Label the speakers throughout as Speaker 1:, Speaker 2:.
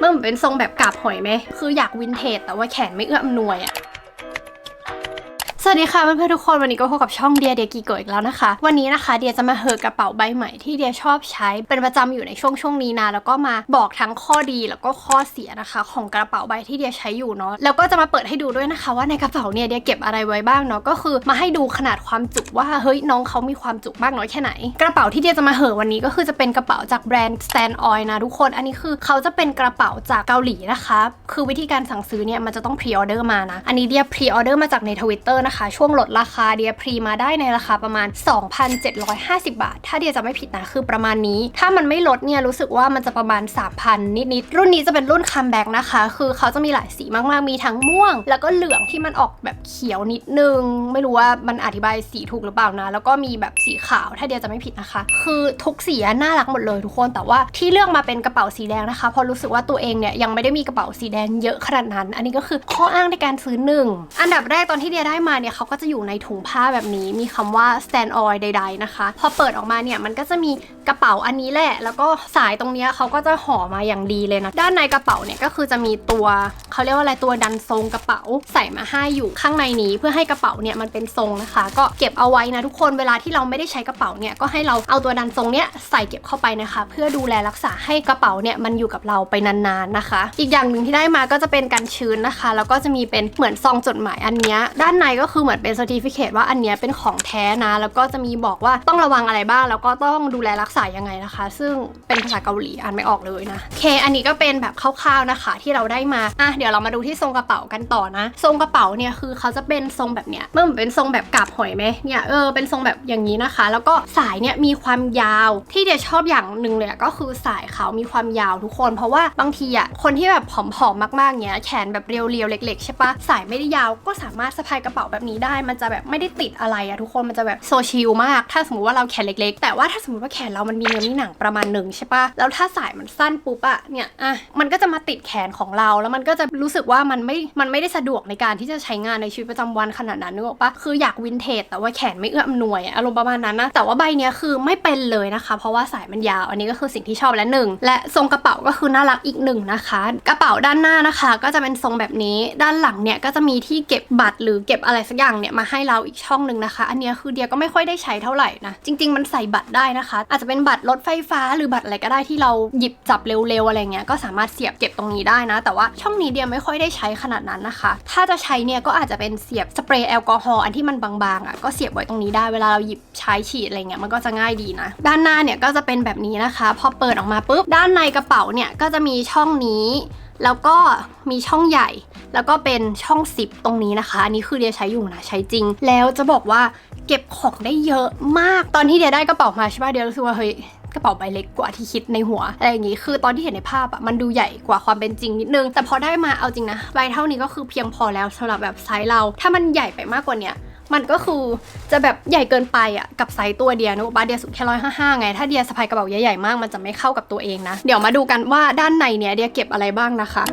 Speaker 1: มันเหมือนเป็นทรงแบบกาบหอยไหม คืออยากวินเทจแต่ว่าแขนไม่เอื้ออำนวยอะ วัสดีค่ะเพื่อนๆทุกคนวันนี้ก็พบกับช่องเดียเดียกีโกะอีกแล้วนะคะ วันนี้นะคะเดียจะมาเหอกระเป๋าใบใหม่ที่เดียชอบใช้เป็นประจำอยู่ในช่วงช่วงนี้นะแล้วก็มาบอกทั้งข้อดีแล้วก็ข้อเสียนะคะ ของกระเป๋าใบที่เดียใช้อยู่เนาะแล้วก็จะมาเปิดให้ดูด้วยนะคะ ว่าในกระเป๋าเนี่ยเดียเก็บอะไรไว้บ้างเนาะก็คือมาให้ดูขนาดความจุว่าเฮ้ยน้องเขามีความจุมากน้อยแค่ไหน กระเป๋าที่เดียจะมาเหอวันนี้ก็คือจะเป็นกระเป๋าจากแบรนด์ Stand Oil นะทุกคนอันนี้คือเขาจะเป็นกระเป๋าจากเกาหลีนะคะคือวิธีการสั่งซื้อเนี่ยมันจะต้องพรีออเดอร์มานะอันนี้เดียพรีออเดอร์มาจากในทวิตเตอร์นะคะช่วงลดราคาเดียพรีมาได้ในราคาประมาณ 2,750 บาท ถ้าเดียจะไม่ผิดนะคือประมาณนี้ ถ้ามันไม่ลดเนี่ยรู้สึกว่ามันจะประมาณ 3,000 นิดๆรุ่นนี้จะเป็นรุ่นคัมแบ็กนะคะ คือเขาจะมีหลายสีมากๆมีทั้งม่วง แล้วก็เหลืองที่มันออกแบบเขียวนิดนึง ไม่รู้ว่ามันอธิบายสีถูกหรือเปล่านะ แล้วก็มีแบบสีขาวถ้าเดียจะไม่ผิดนะคะ คือทุกสีน่ารักหมดเลยทุกคนแต่ว่าที่เลือกมาเป็นกระเป๋าสีแดงนะคะเพราะรู้สึกว่าตัวเองเนี่ยยังไม่ได้มีกระเป๋าสีแดงเยอะขนาดนั้น อันนี้ก็คือข้ออ้างในการซื้อหนึ่งอันดับแรกตอนที่เดียได้มาเนี่ยเขาก็จะอยู่ในถุงผ้าแบบนี้ มีคำว่า stand oil ใด ๆ นะคะ พอเปิดออกมาเนี่ยมันก็จะมีกระเป๋าอันนี้แหละ แล้วก็สายตรงเนี้ยเขาก็จะห่อมาอย่างดีเลยนะ ด้านในกระเป๋าเนี่ยก็คือจะมีตัวเขาเรียกว่าอะไรตัวดันทรงกระเป๋าใส่มาให้อยู่ข้างในนี้ เพื่อให้กระเป๋าเนี่ยมันเป็นทรงนะคะ ก็เก็บเอาไว้นะทุกคนเวลาที่เราไม่ได้ใช้กระเป๋าเนี่ยก็ให้เราเอาตัวดันทรงเนี้ยใส่เก็บเข้าไปนะคะ เพื่อดูแลรักษาให้กระเป๋าเนี่ยมันอยู่กับเราไปนานๆนะคะ อีกอย่างหนึ่งที่ได้มาก็จะเป็นกันชื้นนะคะ แล้วก็จะมีเป็นเหมือนซองจดหมายอันเนี้ยด้านในก็คือเหมือนเป็น certificate ว่าอันเนี้ยเป็นของแท้นะ แล้วก็จะมีบอกว่าต้องระวังอะไรบ้าง แล้วก็ต้องดูแลรักษายังไงนะคะ ซึ่งเป็นภาษาเกาหลีอ่านไม่ออกเลยนะโอเค อันนี้ก็เป็นแบบคร่าวๆนะคะ ที่เราได้มาอะเดี๋ยวเรามาดูที่ทรงกระเป๋ากันต่อนะ ทรงกระเป๋าเนี่ยคือเขาจะเป็นทรงแบบเนี้ยมันเหมือนเป็นทรงแบบกาบหอยไหมเนี่ยเออเป็นทรงแบบอย่างนี้นะคะ แล้วก็สายเนี่ยมีความยาวที่เดี๋ยวชอบอย่างหนึ่งเลยก็คือสายเขามีความยาวทุกคน เพราะว่าบางทีอะคนที่แบบผอมๆมากๆเนี้ยแขนแบบเรียวๆเล็ก ๆใช่ปะสายไม่ได้ยาวก็สามารถสะพายกระเป๋าแบบนี้ได้ มันจะแบบไม่ได้ติดอะไรอะทุกคนมันจะแบบโซชิลมาก ถ้าสมมติว่าเราแขนเล็ก ๆ แต่ว่าถ้าสมมติว่าแขนเรามันมีเนื้อมีหนังประมาณหนึ่งใช่ปะแล้วถ้าสายมันสั้นปุ๊บอะเนี่ยอะมันก็จะมาติดแขนของเรา แล้วมันก็จะรู้สึกว่ามันไม่มันไม่ได้สะดวกในการที่จะใช้งานในชีวิตประจำวันขนาดนั้นนึกออกปะคืออยากวินเทจแต่ว่าแขนไม่เอื้ออำนวยอะอารมณ์ประมาณนั้นนะแต่ว่าใบเนี้ยคือไม่เป็นเลยนะคะ เพราะว่าสายมันยาว อันนี้ก็คือสิ่งที่ชอบและหนึ่งและทรงกระเป๋าก็คือน่ารักอีกหนึ่งนะคะ กระเป๋าด้านหน้านะคะ ก็จะเป็นทรงแบบนี้ด้านหลังเนี่ยก็จะมีที่เก็บบัตรหรือเก็บอะไรสักอย่างเนี่ยมาให้เราอีกช่องหนึ่งนะคะ อันนี้คือเดียก็ไม่ค่อยได้ใช้เท่าไหร่นะ จริง ๆ มันใส่บัตรได้นะคะ อาจจะเป็นบัตรรถไฟฟ้าหรือบัตรอะไรก็ได้ที่เราหยิบจับเร็วๆอะไรเงี้ยก็สามารถเสียบเก็บตรงนี้ได้นะ แต่ว่าช่องนี้เดียไม่ค่อยได้ใช้ขนาดนั้นนะคะ ถ้าจะใช้เนี่ยก็อาจจะเป็นเสียบสเปรย์แอลกอฮอล์อันที่มันบางๆอะก็เสียบไว้ตรงนี้ได้เวลาเราหยิบใช้ฉีดอะไรเงี้ยมันก็จะง่ายดีนะด้านหน้าเนี่ยก็จะเป็นแบบนี้นะคะ พอเปิดออกมาปุ๊บด้านในกระเป๋าเนี่ยก็จะมีช่องนี้ แล้วก็มีช่องใหญ่ แล้วก็เป็นช่องซิปตรงนี้นะคะ อันนี้คือเดียใช้อยู่นะ ใช้จริง แล้วจะบอกว่าเก็บของได้เยอะมาก ตอนที่เดียได้กระเป๋ามาใช่ป่ะ เดียรู้สึกว่าเฮ้ยกระเป๋าใบเล็กกว่าที่คิดในหัวอะไรอย่างงี้ คือตอนที่เห็นในภาพอะมันดูใหญ่กว่าความเป็นจริงนิดนึง แต่พอได้มาเอาจริงนะ ใบเท่านี้ก็คือเพียงพอแล้วสำหรับแบบไซส์เรา ถ้ามันใหญ่ไปมากกว่าเนี้ย มันก็คือจะแบบใหญ่เกินไปอะกับไซส์ตัวเดียนุบาเดียสุดแค่ร้อยห้าห้าไง ถ้าเดียสะพายกระเป๋าใหญ่ๆมากมันจะไม่เข้ากับตัวเองนะ เดี๋ยวมาดูกันว่าด้านในเนี้ยเดียเก็บอะไรบ้างนะคะ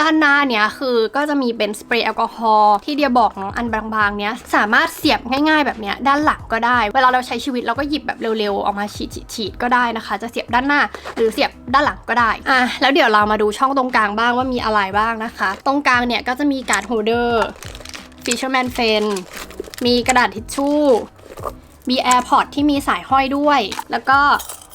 Speaker 1: ด้านหน้าเนี้ยคือก็จะมีเป็นสเปรย์แอลกอฮอล์ที่เดียบอกเนาะอันบางๆเนี้ยสามารถเสียบง่าย ๆ แบบเนี้ยด้านหลังก็ได้ เวลาเราใช้ชีวิตเราก็หยิบแบบเร็วๆออกมาฉีดๆๆก็ได้นะคะ จะเสียบด้านหน้าหรือเสียบด้านหลังก็ได้อะแล้วเดี๋ยวเรามาดูช่องตรงกลางบ้างว่ามีอะไรบ้างนะคะ ตรงกลางเนี่ยก็จะมีการ์ดโฮเดอร์ฟิชเชอร์แมนเฟนมีกระดาษทิชชู่มี AirPod ที่มีสายห้อยด้วย แล้วก็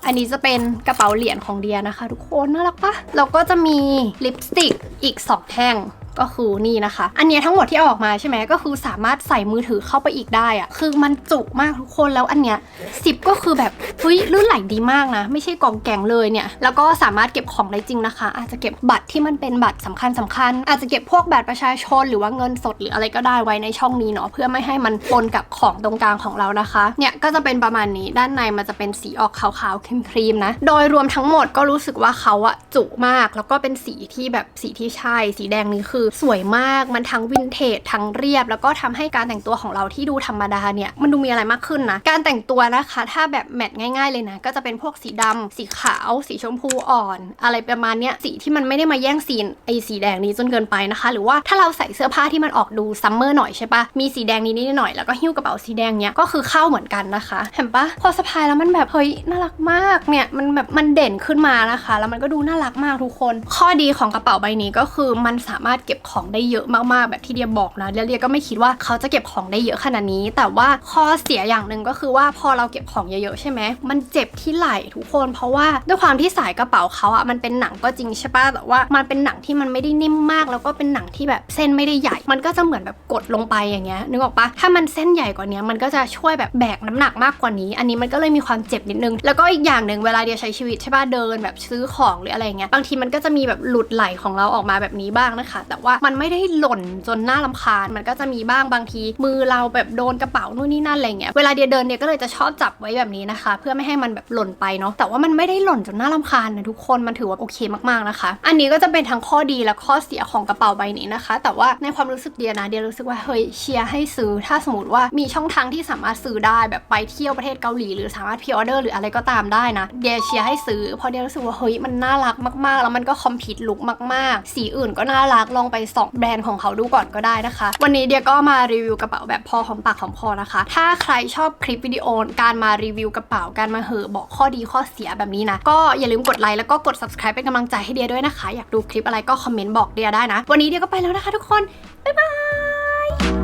Speaker 1: อันนี้จะเป็นกระเป๋าเหรียญของเดียนะคะ ทุกคนน่ารักปะเราก็จะมีลิปสติกอีก 2 แท่ง ก็คือนี่นะคะ อันเนี้ยทั้งหมดที่ออกมาใช่ไหมก็คือสามารถใส่มือถือเข้าไปอีกได้อะคือมันจุมากทุกคนแล้วอันเนี้ยสิบก็คือแบบเฮ้ยลื่นไหลดีมากนะ ไม่ใช่กล่องแกงเลยเนี่ย แล้วก็สามารถเก็บของได้จริงนะคะ อาจจะเก็บบัตรที่มันเป็นบัตรสำคัญสคัญ อาจจะเก็บพวกบัตรประชาชนหรือว่าเงินสดหรืออะไรก็ได้ไว้ในช่องนี้เนาะเพื่อไม่ให้มันปนกับของตรงกลางของเรานะคะเนี่ยก็จะเป็นประมาณนี้ด้านในมันจะเป็นสีออกขาวๆครีมๆนะโดยรวมทั้งหมดก็รู้สึกว่าเขาอะจุมาก แล้วก็เป็นสีที่แบบสีที่ใช่สีแดงนี้คือคือสวยมากมันทั้งวินเทจทั้งเรียบ แล้วก็ทำให้การแต่งตัวของเราที่ดูธรรมดาเนี่ยมันดูมีอะไรมากขึ้นนะ การแต่งตัวนะคะ ถ้าแบบแมทง่าย ๆเลยนะ ก็จะเป็นพวกสีดำสีขาว สีชมพูอ่อน อะไรประมาณเนี้ยสีที่มันไม่ได้มาแย่งซีไอสีแดงนี้จนเกินไปนะคะ หรือว่าถ้าเราใส่เสื้อผ้าที่มันออกดูซัมเมอร์หน่อยใช่ปะมีสีแดงนิดๆหน่อยแล้วก็หิ้วกระเป๋าสีแดงเนี้ยก็คือเข้าเหมือนกันนะคะเห็นปะพอสะพายแล้วมันแบบเฮ้ยน่ารักมากเนี่ยมันแบบมันเด่นขึ้นมานะคะ แล้วมันก็ดูน่ารักมากทุกคน ข้อดีของกระเป๋าใบนี้ก็คือมันสามารถเก็บของได้เยอะมากๆ แบบที่เดียบอกนะแล้วเดียก็ไม่คิดว่าเขาจะเก็บของได้เยอะขนาดนี้ แต่ว่าข้อเสียอย่างหนึ่งก็คือว่าพอเราเก็บของเยอะๆใช่ไหมมันเจ็บที่ไหล่ทุกคน เพราะว่าด้วยความที่สายกระเป๋าเขาอะมันเป็นหนังก็จริงใช่ปะแต่ว่ามันเป็นหนังที่มันไม่ได้นิ่มมาก แล้วก็เป็นหนังที่แบบเส้นไม่ได้ใหญ่ มันก็จะเหมือนแบบกดลงไปอย่างเงี้ยนึกออกปะถ้ามันเส้นใหญ่กว่านี้มันก็จะช่วยแบบแบกน้ำหนักมากกว่านี้ อันนี้มันก็เลยมีความเจ็บนิดนึง แล้วก็อีกอย่างหนึ่งเวลาเดียใช้ชีวิตใช่ปะเดินแบบซื้อของหรืออะไรเงี้ยบางทีมันก็จะมีแบบหลุดไหลของเราออกมาแบบนี้บ้างนะคะแต่ว่ามันไม่ได้หล่นจนหน่ารำคาญ มันก็จะมีบ้างบางที มือเราแบบโดนกระเป๋านู่นนี่นั่นอะไรเงี้ย เวลาเดียเดินเนี่ยก็เลยจะชอบจับไว้แบบนี้นะคะ เพื่อไม่ให้มันแบบหล่นไปเนาะ แต่ว่ามันไม่ได้หล่นจนหน่ารำคาญนะทุกคน มันถือว่าโอเคมากๆนะคะ อันนี้ก็จะเป็นทั้งข้อดีและข้อเสียของกระเป๋าใบนี้นะคะ แต่ว่าในความรู้สึกเดียนะ เดียรู้สึกว่าเฮ้ยเชียร์ให้ซื้อ ถ้าสมมติว่ามีช่องทางที่สามารถซื้อได้แบบไปเที่ยวประเทศเกาหลีหรือสามารถพิออเดอร์หรืออะไรก็ตามได้นะ เดียเชียร์ให้ซื้อเพราะเดียรู้สึกว่าเฮ้ยมันน่ารักมากๆ แล้วมันก็คอมพิวต์ลุกมากๆ สีอื่นก็น่ารักลองไปส่องแบรนด์ของเขาดูก่อนก็ได้นะคะ วันนี้เดียก็มารีวิวกระเป๋าแบบพอหอมปากหอมคอนะคะ ถ้าใครชอบคลิปวิดีโอการมารีวิวกระเป๋าการมาเหอบอกข้อดีข้อเสียแบบนี้นะ ก็อย่าลืมกดไลค์แล้วก็กด subscribe เป็นกำลังใจให้เดียด้วยนะคะ อยากดูคลิปอะไรก็คอมเมนต์บอกเดียได้นะ วันนี้เดียก็ไปแล้วนะคะ ทุกคนบ๊ายบาย